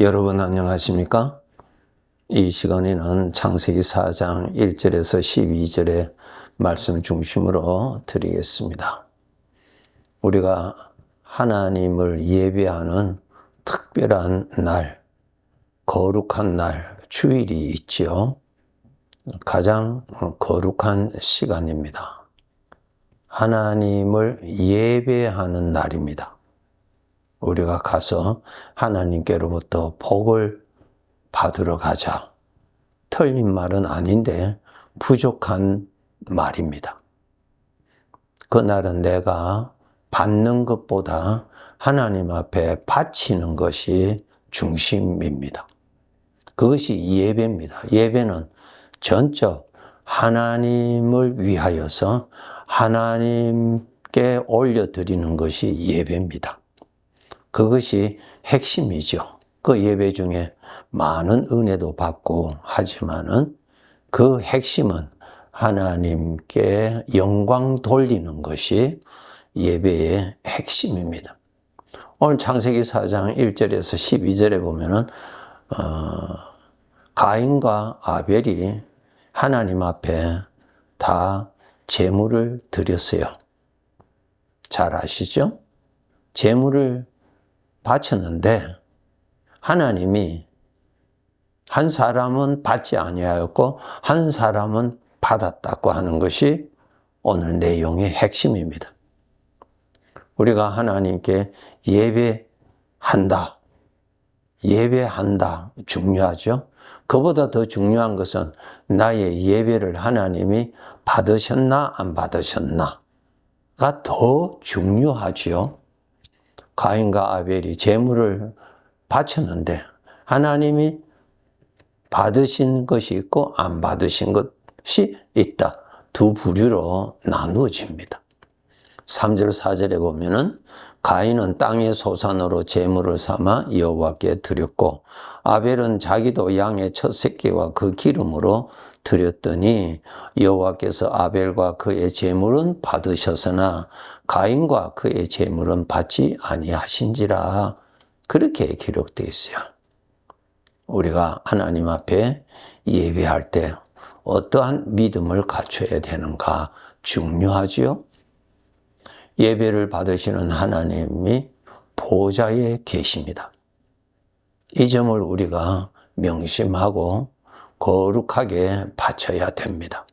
여러분 안녕하십니까? 이 시간에는 창세기 4장 1절에서 12절의 말씀 중심으로 드리겠습니다. 우리가 하나님을 예배하는 특별한 날, 거룩한 날, 주일이 있지요. 가장 거룩한 시간입니다. 하나님을 예배하는 날입니다. 우리가 가서 하나님께로부터 복을 받으러 가자. 틀린 말은 아닌데 부족한 말입니다. 그날은 내가 받는 것보다 하나님 앞에 바치는 것이 중심입니다. 그것이 예배입니다. 예배는 전적 하나님을 위하여서 하나님께 올려드리는 것이 예배입니다. 그것이 핵심이죠. 그 예배 중에 많은 은혜도 받고 하지만은 그 핵심은 하나님께 영광 돌리는 것이 예배의 핵심입니다. 오늘 창세기 4장 1절에서 12절에 보면은 어, 가인과 아벨이 하나님 앞에 다 제물을 드렸어요. 잘 아시죠? 제물을 바쳤는데 하나님이 한 사람은 받지 아니하였고 한 사람은 받았다고 하는 것이 오늘 내용의 핵심입니다. 우리가 하나님께 예배한다. 예배한다. 중요하죠. 그보다 더 중요한 것은 나의 예배를 하나님이 받으셨나 안 받으셨나가 더 중요하지요. 가인과 아벨이 제물을 바쳤는데 하나님이 받으신 것이 있고 안 받으신 것이 있다. 두 부류로 나누어집니다. 3절 4절에 보면은 가인은 땅의 소산으로 제물을 삼아 여호와께 드렸고 아벨은 자기도 양의 첫 새끼와 그 기름으로 드렸더니 여호와께서 아벨과 그의 제물은 받으셨으나 가인과 그의 제물은 받지 아니하신지라 그렇게 기록되어 있어요. 우리가 하나님 앞에 예배할 때 어떠한 믿음을 갖춰야 되는가 중요하지요. 예배를 받으시는 하나님이 보좌에 계십니다. 이 점을 우리가 명심하고 거룩하게 바쳐야 됩니다.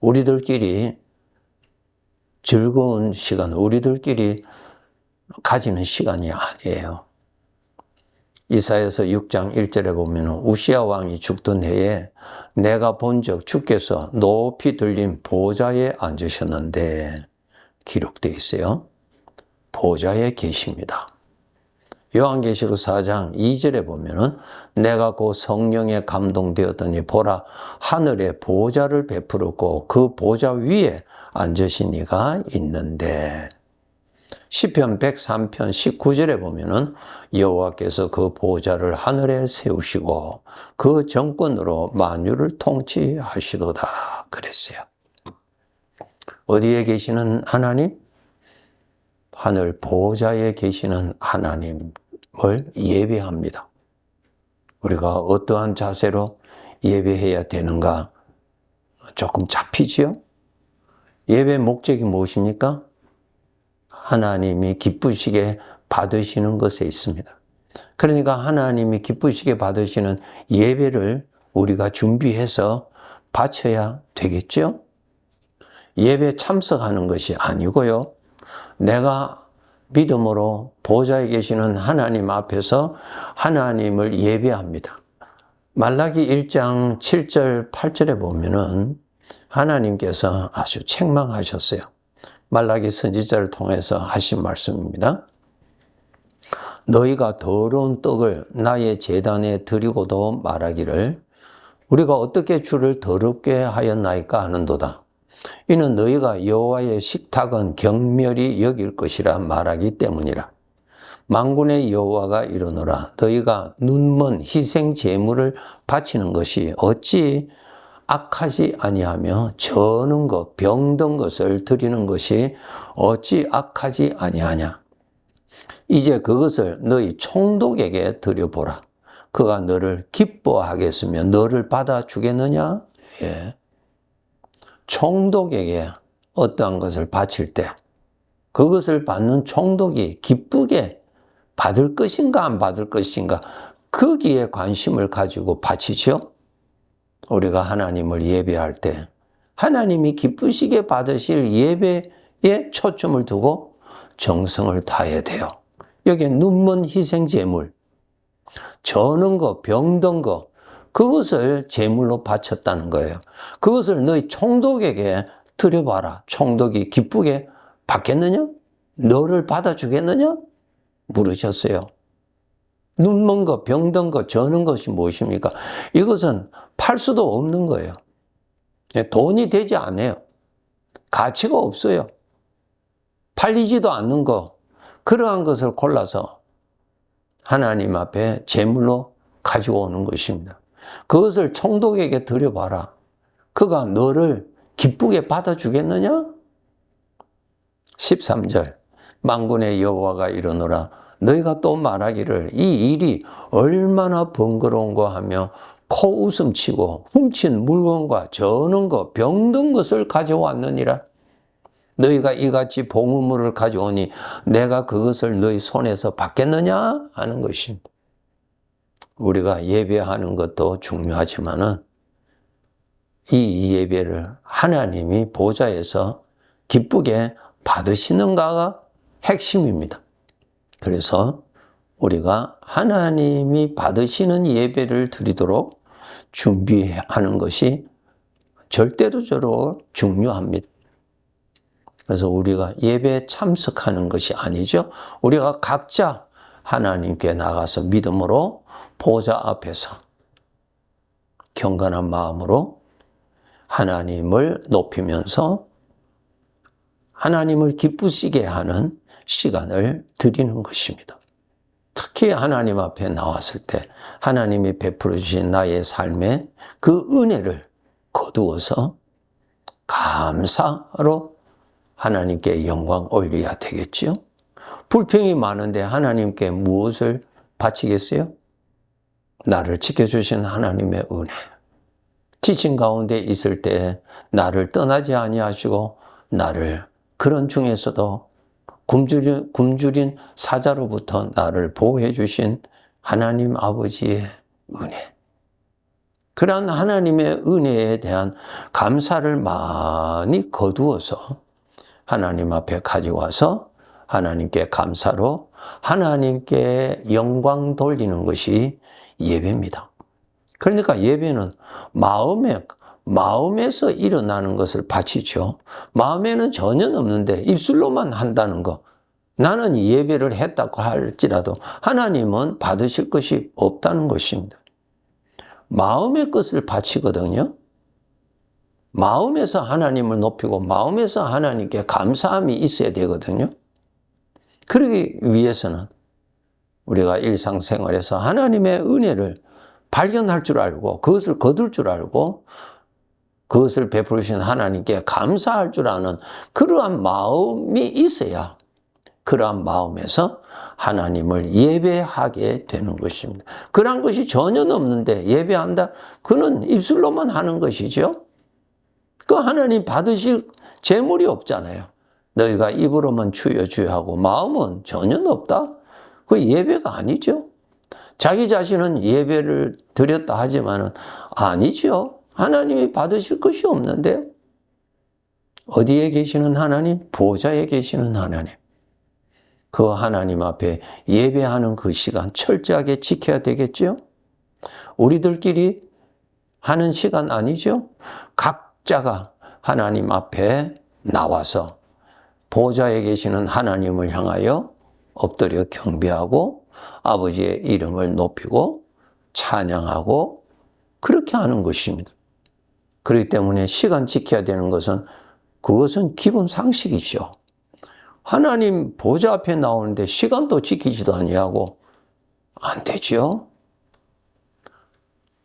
우리들끼리 즐거운 시간, 우리들끼리 가지는 시간이 아니에요. 이사에서 6장 1절에 보면 우시아 왕이 죽던 해에 내가 본적 주께서 높이 들린 보좌에 앉으셨는데 기록되어 있어요. 보좌에 계십니다. 요한계시록 4장 2절에 보면은 내가 그 성령에 감동되었더니 보라 하늘에 보좌를 베풀었고 그 보좌 위에 앉으신 이가 있는데 시편 103편 19절에 보면은 여호와께서 그 보좌를 하늘에 세우시고 그 정권으로 만유를 통치하시도다 그랬어요. 어디에 계시는 하나님? 하늘 보좌에 계시는 하나님 을 예배합니다. 우리가 어떠한 자세로 예배해야 되는가 조금 잡히지요? 예배 목적이 무엇입니까? 하나님이 기쁘시게 받으시는 것에 있습니다. 그러니까 하나님이 기쁘시게 받으시는 예배를 우리가 준비해서 바쳐야 되겠죠? 예배 참석하는 것이 아니고요. 내가 믿음으로 보좌에 계시는 하나님 앞에서 하나님을 예배합니다. 말라기 1장 7절 8절에 보면은 하나님께서 아주 책망하셨어요. 말라기 선지자를 통해서 하신 말씀입니다. 너희가 더러운 떡을 나의 재단에 드리고도 말하기를 우리가 어떻게 주를 더럽게 하였나이까 하는도다. 이는 너희가 여호와의 식탁은 경멸이 여길 것이라 말하기 때문이라. 망군의 여호와가 이르노라 너희가 눈먼 희생 제물을 바치는 것이 어찌 악하지 아니하며 저는 것 병든 것을 드리는 것이 어찌 악하지 아니하냐 이제 그것을 너희 총독에게 드려보라. 그가 너를 기뻐하겠으며 너를 받아 주겠느냐? 예. 총독에게 어떠한 것을 바칠 때 그것을 받는 총독이 기쁘게 받을 것인가 안 받을 것인가 거기에 관심을 가지고 바치죠. 우리가 하나님을 예배할 때 하나님이 기쁘시게 받으실 예배에 초점을 두고 정성을 다해야 돼요. 여기에 눈먼 희생 제물, 저는 거, 병든 거, 그것을 제물로 바쳤다는 거예요. 그것을 너희 총독에게 드려봐라. 총독이 기쁘게 받겠느냐? 너를 받아주겠느냐? 물으셨어요. 눈먼 거, 병든 거, 저는 것이 무엇입니까? 이것은 팔 수도 없는 거예요. 예, 돈이 되지 않아요. 가치가 없어요. 팔리지도 않는 거, 그러한 것을 골라서 하나님 앞에 제물로 가지고 오는 것입니다. 그것을 총독에게 드려봐라. 그가 너를 기쁘게 받아주겠느냐? 13절 망군의 여호와가 이르노라 너희가 또 말하기를 이 일이 얼마나 번거로운가 하며 코웃음 치고 훔친 물건과 저는 것 병든 것을 가져왔느니라 너희가 이같이 봉우물을 가져오니 내가 그것을 너희 손에서 받겠느냐 하는 것입니다. 우리가 예배하는 것도 중요하지만은 이 예배를 하나님이 보좌에서 기쁘게 받으시는가가 핵심입니다. 그래서 우리가 하나님이 받으시는 예배를 드리도록 준비하는 것이 절대로적으로 중요합니다. 그래서 우리가 예배에 참석하는 것이 아니죠. 우리가 각자 하나님께 나가서 믿음으로 보좌 앞에서 경건한 마음으로 하나님을 높이면서 하나님을 기쁘시게 하는 시간을 드리는 것입니다. 특히 하나님 앞에 나왔을 때 하나님이 베풀어 주신 나의 삶에 그 은혜를 거두어서 감사로 하나님께 영광 올려야 되겠지요. 불평이 많은데 하나님께 무엇을 바치겠어요? 나를 지켜주신 하나님의 은혜. 지친 가운데 있을 때 나를 떠나지 아니하시고 나를 그런 중에서도 굶주린, 굶주린 사자로부터 나를 보호해 주신 하나님 아버지의 은혜. 그러한 하나님의 은혜에 대한 감사를 많이 거두어서 하나님 앞에 가져와서 하나님께 감사로 하나님께 영광 돌리는 것이 예배입니다. 그러니까 예배는 마음에 마음에서 일어나는 것을 바치죠. 마음에는 전혀 없는데 입술로만 한다는 거. 나는 예배를 했다고 할지라도 하나님은 받으실 것이 없다는 것입니다. 마음의 것을 바치거든요. 마음에서 하나님을 높이고 마음에서 하나님께 감사함이 있어야 되거든요. 그러기 위해서는 우리가 일상생활에서 하나님의 은혜를 발견할 줄 알고 그것을 거둘 줄 알고 그것을 베푸신 하나님께 감사할 줄 아는 그러한 마음이 있어야 그러한 마음에서 하나님을 예배하게 되는 것입니다. 그러한 것이 전혀 없는데 예배한다? 그는 입술로만 하는 것이죠. 그 하나님 받으실 재물이 없잖아요. 너희가 입으로만 주여 주여 하고 마음은 전혀 없다? 그 예배가 아니죠. 자기 자신은 예배를 드렸다 하지만은 아니죠. 하나님이 받으실 것이 없는데요. 어디에 계시는 하나님? 보좌에 계시는 하나님. 그 하나님 앞에 예배하는 그 시간 철저하게 지켜야 되겠죠? 우리들끼리 하는 시간 아니죠? 각자가 하나님 앞에 나와서 보좌에 계시는 하나님을 향하여 엎드려 경배하고 아버지의 이름을 높이고 찬양하고 그렇게 하는 것입니다. 그렇기 때문에 시간 지켜야 되는 것은 그것은 기본 상식이죠. 하나님 보좌 앞에 나오는데 시간도 지키지도 아니하고 안 되죠.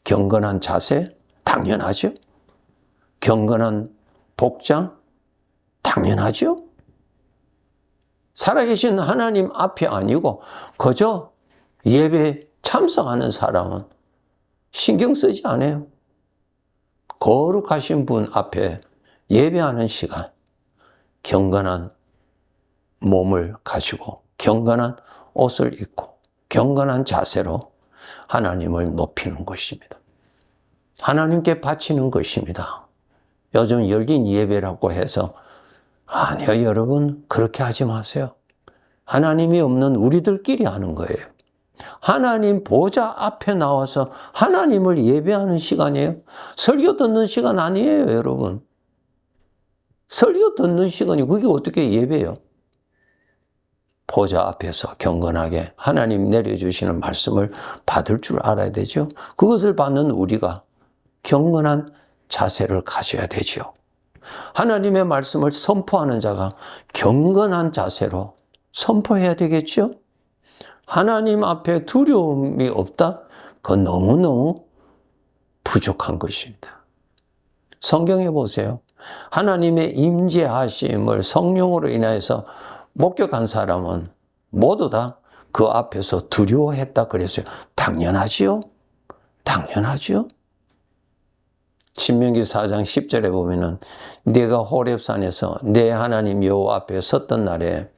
경건한 자세 당연하죠. 경건한 복장 당연하죠. 살아계신 하나님 앞이 아니고 그저 예배 참석하는 사람은 신경 쓰지 않아요. 거룩하신 분 앞에 예배하는 시간, 경건한 몸을 가지고 경건한 옷을 입고 경건한 자세로 하나님을 높이는 것입니다. 하나님께 바치는 것입니다. 요즘 열린 예배라고 해서 아니요, 여러분 그렇게 하지 마세요. 하나님이 없는 우리들끼리 하는 거예요. 하나님 보좌 앞에 나와서 하나님을 예배하는 시간이에요. 설교 듣는 시간 아니에요, 여러분. 설교 듣는 시간이 그게 어떻게 예배요? 보좌 앞에서 경건하게 하나님 내려주시는 말씀을 받을 줄 알아야 되죠. 그것을 받는 우리가 경건한 자세를 가져야 되죠. 하나님의 말씀을 선포하는 자가 경건한 자세로 선포해야 되겠죠. 하나님 앞에 두려움이 없다? 그건 너무너무 부족한 것입니다. 성경에 보세요. 하나님의 임재하심을 성령으로 인하여서 목격한 사람은 모두 다 그 앞에서 두려워했다 그랬어요. 당연하지요? 당연하지요? 신명기 4장 10절에 보면은 내가 호렙산에서 내 하나님 여호와 앞에 섰던 날에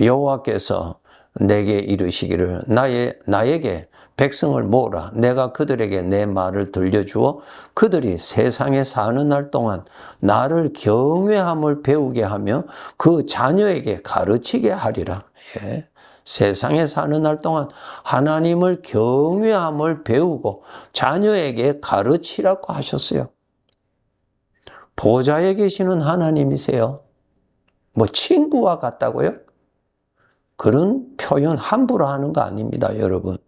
여호와께서 내게 이르시기를 나의 나에게 백성을 모으라 내가 그들에게 내 말을 들려주어 그들이 세상에 사는 날 동안 나를 경외함을 배우게 하며 그 자녀에게 가르치게 하리라 예. 세상에 사는 날 동안 하나님을 경외함을 배우고 자녀에게 가르치라고 하셨어요. 보좌에 계시는 하나님이세요. 뭐 친구와 같다고요? 그런 표현 함부로 하는 거 아닙니다, 여러분.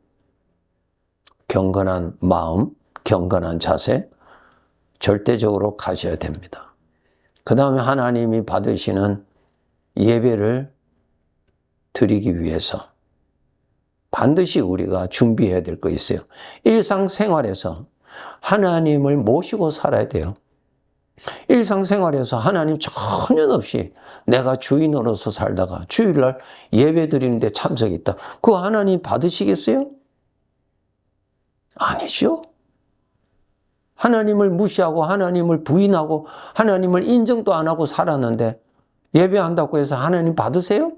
경건한 마음, 경건한 자세, 절대적으로 가셔야 됩니다. 그 다음에 하나님이 받으시는 예배를 드리기 위해서 반드시 우리가 준비해야 될 거 있어요. 일상생활에서 하나님을 모시고 살아야 돼요. 일상생활에서 하나님 전혀 없이 내가 주인으로서 살다가 주일날 예배 드리는데 참석했다. 그거 하나님 받으시겠어요? 아니죠. 하나님을 무시하고 하나님을 부인하고 하나님을 인정도 안 하고 살았는데 예배한다고 해서 하나님 받으세요?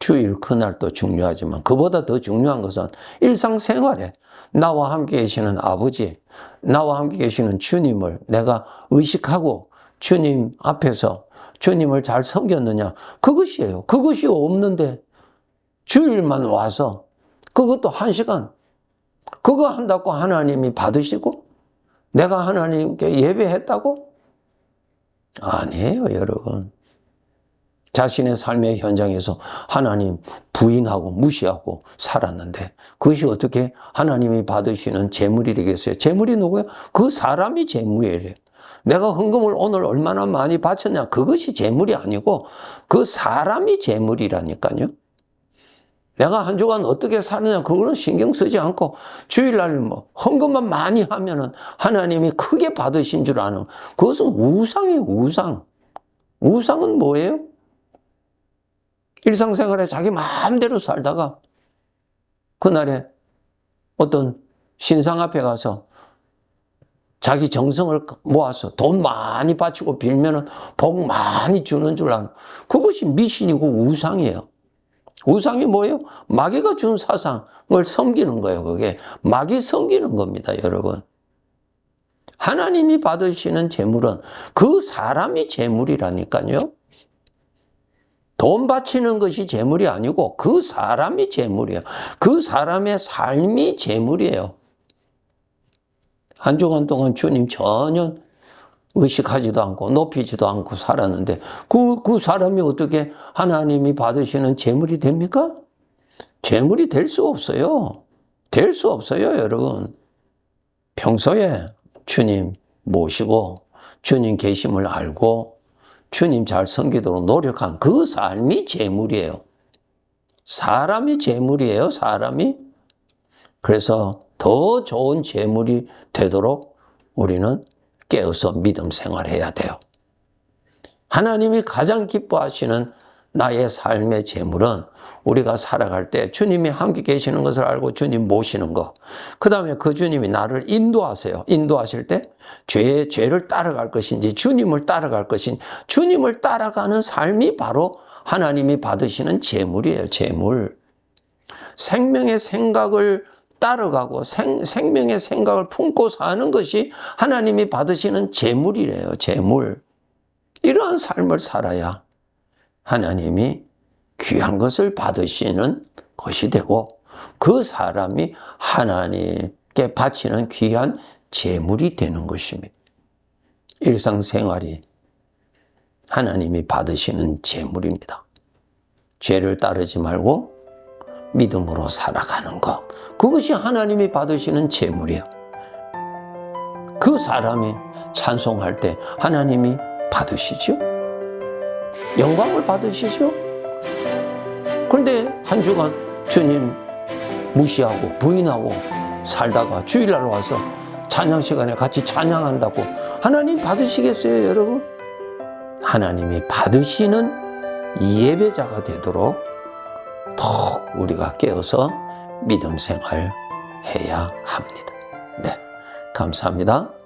주일 그날도 중요하지만 그보다 더 중요한 것은 일상생활에 나와 함께 계시는 아버지, 나와 함께 계시는 주님을 내가 의식하고 주님 앞에서 주님을 잘 섬겼느냐. 그것이에요. 그것이 없는데 주일만 와서 그것도 한 시간 그거 한다고 하나님이 받으시고 내가 하나님께 예배했다고? 아니에요, 여러분. 자신의 삶의 현장에서 하나님 부인하고 무시하고 살았는데 그것이 어떻게 하나님이 받으시는 재물이 되겠어요? 재물이 누구예요? 그 사람이 재물이에요. 내가 헌금을 오늘 얼마나 많이 바쳤냐? 그것이 재물이 아니고 그 사람이 재물이라니까요. 내가 한 주간 어떻게 사느냐 그거는 신경 쓰지 않고 주일날 뭐 헌금만 많이 하면은 하나님이 크게 받으신 줄 아는 그것은 우상이에요 우상 우상은 뭐예요? 일상생활에 자기 마음대로 살다가 그날에 어떤 신상 앞에 가서 자기 정성을 모아서 돈 많이 바치고 빌면은 복 많이 주는 줄 아는 그것이 미신이고 우상이에요. 우상이 뭐예요? 마귀가 준 사상을 섬기는 거예요. 그게 마귀 섬기는 겁니다, 여러분. 하나님이 받으시는 재물은 그 사람이 재물이라니까요. 돈 바치는 것이 재물이 아니고 그 사람이 재물이에요. 그 사람의 삶이 재물이에요. 한 주간 동안 주님 전혀 의식하지도 않고 높이지도 않고 살았는데 그, 그 사람이 어떻게 하나님이 받으시는 재물이 됩니까? 재물이 될 수 없어요. 될 수 없어요, 여러분. 평소에 주님 모시고 주님 계심을 알고 주님 잘 섬기도록 노력한 그 삶이 재물이에요. 사람이 재물이에요, 사람이. 그래서 더 좋은 재물이 되도록 우리는 깨어서 믿음 생활해야 돼요. 하나님이 가장 기뻐하시는 나의 삶의 재물은 우리가 살아갈 때 주님이 함께 계시는 것을 알고 주님 모시는 것. 그 다음에 그 주님이 나를 인도하세요. 인도하실 때 죄, 죄를 따라갈 것인지 주님을 따라갈 것인지 주님을 따라가는 삶이 바로 하나님이 받으시는 재물이에요. 재물. 생명의 생각을 따라가고 생, 생명의 생각을 품고 사는 것이 하나님이 받으시는 재물이래요. 재물. 이러한 삶을 살아야 하나님이 귀한 것을 받으시는 것이 되고 그 사람이 하나님께 바치는 귀한 재물이 되는 것입니다. 일상생활이 하나님이 받으시는 재물입니다. 죄를 따르지 말고 믿음으로 살아가는 것. 그것이 하나님이 받으시는 재물이에요. 그 사람이 찬송할 때 하나님이 받으시죠? 영광을 받으시죠? 그런데 한 주간 주님 무시하고 부인하고 살다가 주일날 와서 찬양 시간에 같이 찬양한다고 하나님 받으시겠어요, 여러분? 하나님이 받으시는 예배자가 되도록 더 우리가 깨어서 믿음 생활 해야 합니다. 네. 감사합니다.